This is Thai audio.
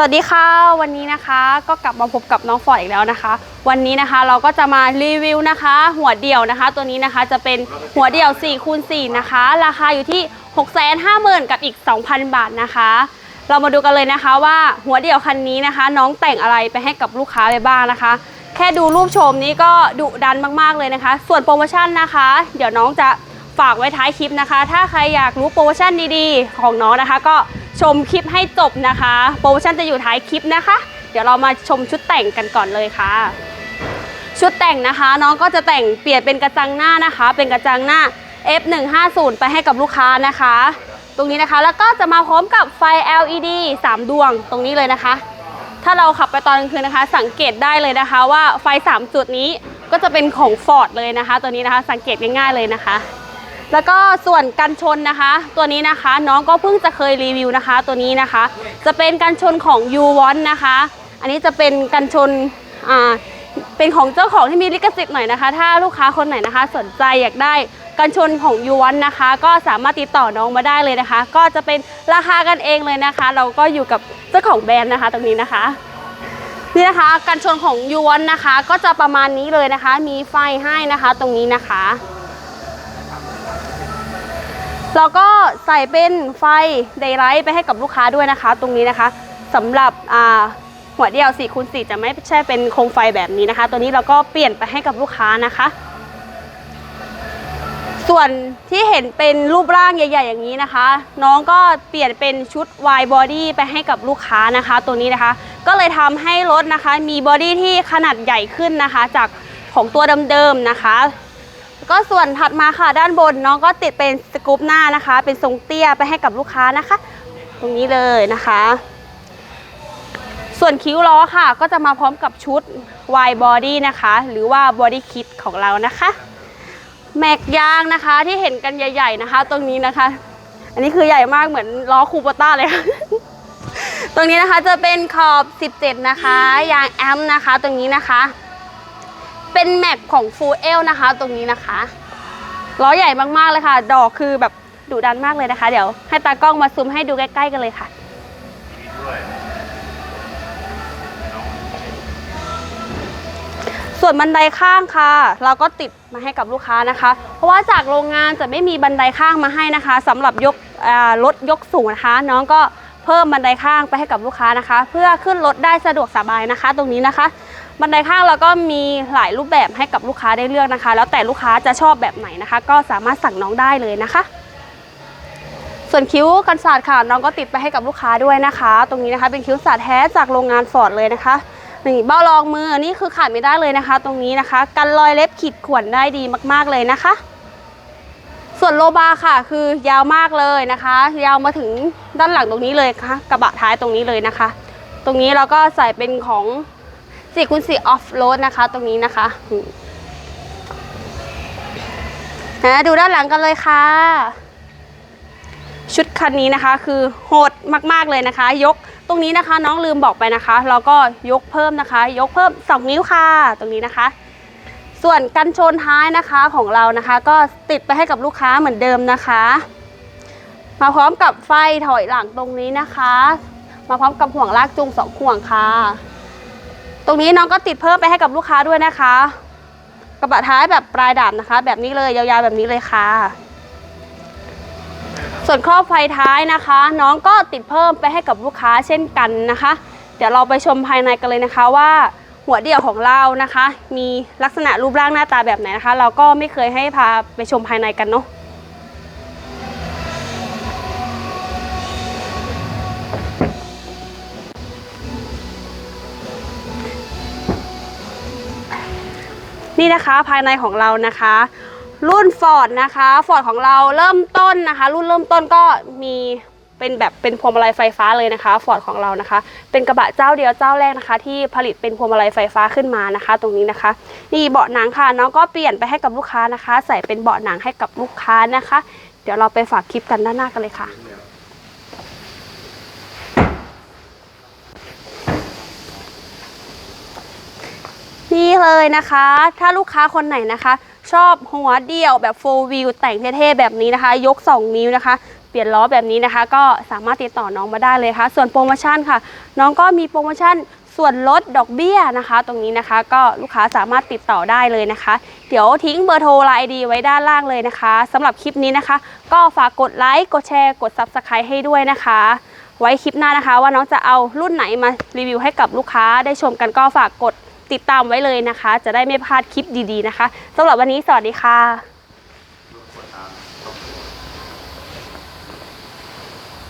สวัสดีค่ะ วันนี้นะคะก็กลับมาพบกับน้องฟอร์ดอีกแล้วนะคะ วันนี้นะคะเราก็จะมารีวิวนะคะ หัวเดี่ยวนะคะ ตัวนี้นะคะจะเป็นหัวเดี่ยว4คูณ4นะคะ ราคาอยู่ที่ 6 5 0 0 0 0 กับอีก 2,000 บาทนะคะ เรามาดูกันเลยนะคะว่าหัวเดี่ยวคันนี้นะคะ น้องแต่งอะไรไปให้กับลูกค้าไปบ้างนะคะ แค่ดูรูปชมนี้ก็ดุดันมากๆเลยนะคะ ส่วนโปรโมชั่นนะคะ เดี๋ยวน้องจะฝากไว้ท้ายคลิปนะคะ ถ้าใครอยากรู้โปรโมชั่นดีๆ ของน้องนะคะก็ ชมคลิปให้จบนะคะ โปรโมชั่นจะอยู่ท้ายคลิปนะคะ เดี๋ยวเรามาชมชุดแต่งกันก่อนเลยค่ะ ชุดแต่งนะคะ น้องก็จะแต่งเปลี่ยนเป็นกระจังหน้านะคะ เป็นกระจังหน้า F150 ไปให้กับลูกค้านะคะ ตรงนี้นะคะแล้วก็จะมาพร้อมกับไฟ LED 3 ดวงตรงนี้เลยนะคะ ถ้าเราขับไปตอนกลางคืนนะคะ สังเกตได้เลยนะคะว่าไฟ 3 จุดนี้ก็จะเป็นของ Ford เลยนะคะ ตัวนี้นะคะสังเกตง่ายๆเลยนะคะ แล้วก็ส่วนกันชนนะคะ ตัวนี้นะคะน้องก็เพิ่งจะเคยรีวิวนะคะ ตัวนี้นะคะ จะเป็นกันชนของ u w o n นะคะ อันนี้จะเป็นกันชนอ่าเป็นของเจ้าของที่มีลิขสิทธิ์หน่อยนะคะ ถ้าลูกค้าคนไหนนะคะ สนใจอยากได้กันชนของ u w o n นะคะ ก็สามารถติดต่อน้องมาได้เลยนะคะ ก็จะเป็นราคากันเองเลยนะคะ เราก็อยู่กับเจ้าของแบรนด์นะคะ ตรงนี้นะคะนี่นะคะกันชนของยูวอนนะคะ ก็จะประมาณนี้เลยนะคะ มีไฟให้นะคะ ตรงนี้นะคะ แล้วก็ใส่เป็นไฟเดย์ไลท์ไปให้กับลูกค้าด้วยนะคะ ตรงนี้นะคะสำหรับหัวเดียว4คูณ4จะไม่ใช่เป็นโคมไฟแบบนี้นะคะ ตัวนี้เราก็เปลี่ยนไปให้กับลูกค้านะคะ ส่วนที่เห็นเป็นรูปร่างใหญ่ ๆ อย่างนี้นะคะ น้องก็เปลี่ยนเป็นชุด wide body ไปให้กับลูกค้านะคะ ตัวนี้นะคะ ก็เลยทำให้รถนะคะ มีบอดี้ที่ขนาดใหญ่ขึ้นนะคะ จากของตัวเดิมๆนะคะ ก็ส่วนถัดมาค่ะด้านบนน้องก็ติดเป็นสกู๊ปหน้านะคะ เป็นทรงเตี้ยไปให้กับลูกค้านะคะ ตรงนี้เลยนะคะ ส่วนคิ้วล้อค่ะ ก็จะมาพร้อมกับชุด wide body นะคะ หรือว่า body kit ของเรานะคะแม็กยางนะคะที่เห็นกันใหญ่ ๆนะคะ ตรงนี้นะคะ อันนี้คือใหญ่มากเหมือนล้อคูปต้าเลยค่ะตรงนี้นะคะจะเป็นขอบ 17 นะคะ ยางแอมนะคะ ตรงนี้นะคะ เป็นแม็กของฟูเอลนะคะ ตรงนี้นะคะล้อใหญ่มากๆเลยค่ะ ดอกคือแบบดุดันมากเลยนะคะ เดี๋ยวให้ตากล้องมาซูมให้ดูใกล้ๆกันเลยค่ะส่วนบันไดข้างค่ะ เราก็ติดมาให้กับลูกค้านะคะ เพราะว่าจากโรงงานจะไม่มีบันไดข้างมาให้นะคะสำหรับยกรถยกสูงนะคะ น้องก็เพิ่มบันไดข้างไปให้กับลูกค้านะคะ เพื่อขึ้นรถได้สะดวกสบายนะคะ ตรงนี้นะคะ บันไดข้างเราก็มีหลายรูปแบบให้กับลูกค้าได้เลือกนะคะ แล้วแต่ลูกค้าจะชอบแบบไหนนะคะ ก็สามารถสั่งน้องได้เลยนะคะ ส่วนคิ้วกันศาสตร์ค่ะน้องก็ติดไปให้กับลูกค้าด้วยนะคะ ตรงนี้นะคะเป็นคิ้วศาสตร์แท้จากโรงงานฟอร์ดเลยนะคะนี่เบ้ารองมือนี่คือขาดไม่ได้เลยนะคะ ตรงนี้นะคะ กันรอยเล็บขีดข่วนได้ดีมาก ๆเลยนะคะ ส่วนโลบาร์ค่ะ คือยาวมากเลยนะคะ ยาวมาถึงด้านหลังตรงนี้เลยค่ะ กระบะท้ายตรงนี้เลยนะคะ ตรงนี้เราก็ใส่เป็นของ 4คูณ4ออฟโรดนะคะ ตรงนี้นะคะนะดูด้านหลังกันเลยค่ะ ชุดคันนี้นะคะ คือโหดมากๆเลยนะคะ ยกตรงนี้นะคะ น้องลืมบอกไปนะคะ เราก็ยกเพิ่มนะคะ ยกเพิ่ม 2 นิ้วค่ะ ตรงนี้นะคะ ส่วนกันชนท้ายนะคะของเรานะคะ ก็ติดไปให้กับลูกค้าเหมือนเดิมนะคะ มาพร้อมกับไฟถอยหลังตรงนี้นะคะ มาพร้อมกับห่วงลากจูงสองห่วงค่ะ ตรงนี้น้องก็ติดเพิ่มไปให้กับลูกค้าด้วยนะคะ กระบะท้ายแบบปลายดาบนะคะ แบบนี้เลยยาวๆแบบนี้เลยค่ะ ส่วนครอบไฟท้ายนะคะ น้องก็ติดเพิ่มไปให้กับลูกค้าเช่นกันนะคะ เดี๋ยวเราไปชมภายในกันเลยนะคะว่าหัวเดี่ยวของเรานะคะ มีลักษณะรูปร่างหน้าตาแบบไหนนะคะ เราก็ไม่เคยให้พาไปชมภายในกันเนาะ นี่นะคะภายในของเรานะคะ รุ่น Ford นะคะ Ford ของเราเริ่มต้นนะคะ รุ่นเริ่มต้นก็มีเป็นแบบเป็นพวงมาลัยไฟฟ้าเลยนะคะ Ford ของเรานะคะ เป็นกระบะเจ้าเดียวเจ้าแรกนะคะ ที่ผลิตเป็นพวงมาลัยไฟฟ้าขึ้นมานะคะ ตรงนี้นะคะ นี่เบาะหนังค่ะน้องก็เปลี่ยนไปให้กับลูกค้านะคะ ใส่เป็นเบาะหนังให้กับลูกค้านะคะ เดี๋ยวเราไปฝากคลิปกันด้านหน้ากันเลยค่ะ นี่เลยนะคะ ถ้าลูกค้าคนไหนนะคะ ชอบหัวเดี่ยวแบบ4 wheel แต่งเท่ๆแบบนี้นะคะ ยก 2 นิ้วนะคะ เปลี่ยนล้อแบบนี้นะคะ ก็สามารถติดต่อน้องมาได้เลยค่ะ ส่วนโปรโมชั่นค่ะ น้องก็มีโปรโมชั่นส่วนลดดอกเบี้ยนะคะ ตรงนี้นะคะ ก็ลูกค้าสามารถติดต่อได้เลยนะคะ เดี๋ยวทิ้งเบอร์โทรไลน์ดีไว้ด้านล่างเลยนะคะสำหรับคลิปนี้นะคะ ก็ฝากกดไลค์กดแชร์กด Subscribe ให้ด้วยนะคะไว้คลิปหน้านะคะ ว่าน้องจะเอารุ่นไหนมารีวิวให้กับลูกค้าได้ชมกันก็ฝากกด ติดตามไว้เลยนะคะ จะได้ไม่พลาดคลิปดีๆนะคะสำหรับวันนี้สวัสดีค่ะ